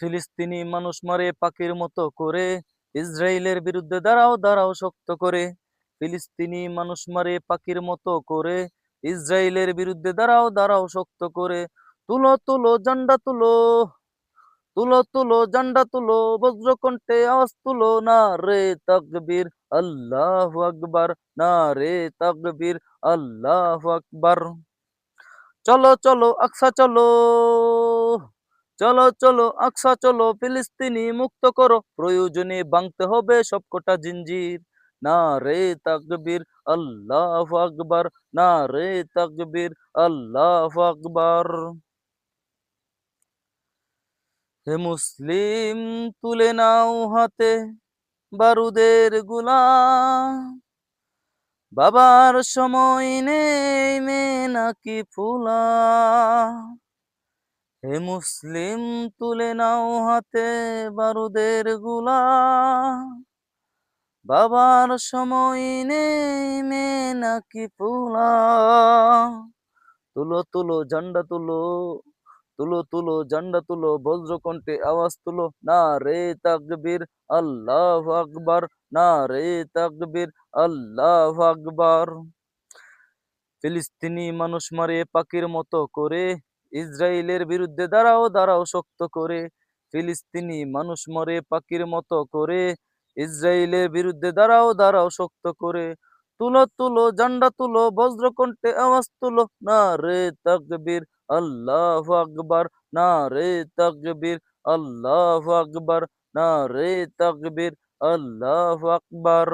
ফিলিস্তিনি মানুষ মারে পাখির মতো করে, ইসরায়েলের বিরুদ্ধে দাঁড়াও দাঁড়াও শক্ত করে। ফিলিস্তিনি মানুষ মারে পাখির মতো করে, ইসরায়েলের বিরুদ্ধে দাঁড়াও দাঁড়াও শক্ত করে। তুলো তুলো জান্ডা তুলো তুলো তুলো জান্ডা তুলো, বজ্রকণ্ঠে আওয়াজ তুলো, না রে তাকবীর, আল্লাহ আকবার, না রে তাকবীর, আল্লাহ আকবার। চলো চলো, আকসা, চলো। চলো চলো, আকসা চলো, ফিলিস্তিনি মুক্ত করো। প্রয়োজনে ভাঙতে হবে সবকটা জিঞ্জির। না রে তাকবীর, আল্লাহ আকবার। না রে তাকবীর, আল্লাহ আকবার। হে মুসলিম, তুলে নাও হাতে বারুদেরগুলা বাবার সময় নেই মে নাকি ফুলা। হে মুসলিম তুলে নাও হাতে বারুদেরগুলা। বাবার সময় নেই মে নাকি পুলা। তুলো তুলো, ঝান্ডা তুলো তুলো তুলো, ঝান্ডা তুলো, বজ্রকণ্ঠে আওয়াজ তুলো। না রে তাকবীর, আল্লাহ আকবার। না রে তাকবীর, আল্লাহ আকবার। ফিলিস্তিনি মানুষ মারে পাখির মতো করে ইসরায়েলের বিরুদ্ধে দাঁড়াও দাঁড়াও শক্ত করে। ফিলিস্তিনি মানুষ মরে পাখির মতো করে। ইসরায়েলের বিরুদ্ধে দাঁড়াও দাঁড়াও শক্ত করে। তুলো তুলো জান্ডা তুলো, বজ্রকণ্ঠে আওয়াজ তুলো। না রে তাকবীর, আল্লাহ আকবার। না রে তাকবীর, আল্লাহ আকবার। না রে তাকবীর, আল্লাহ আকবার।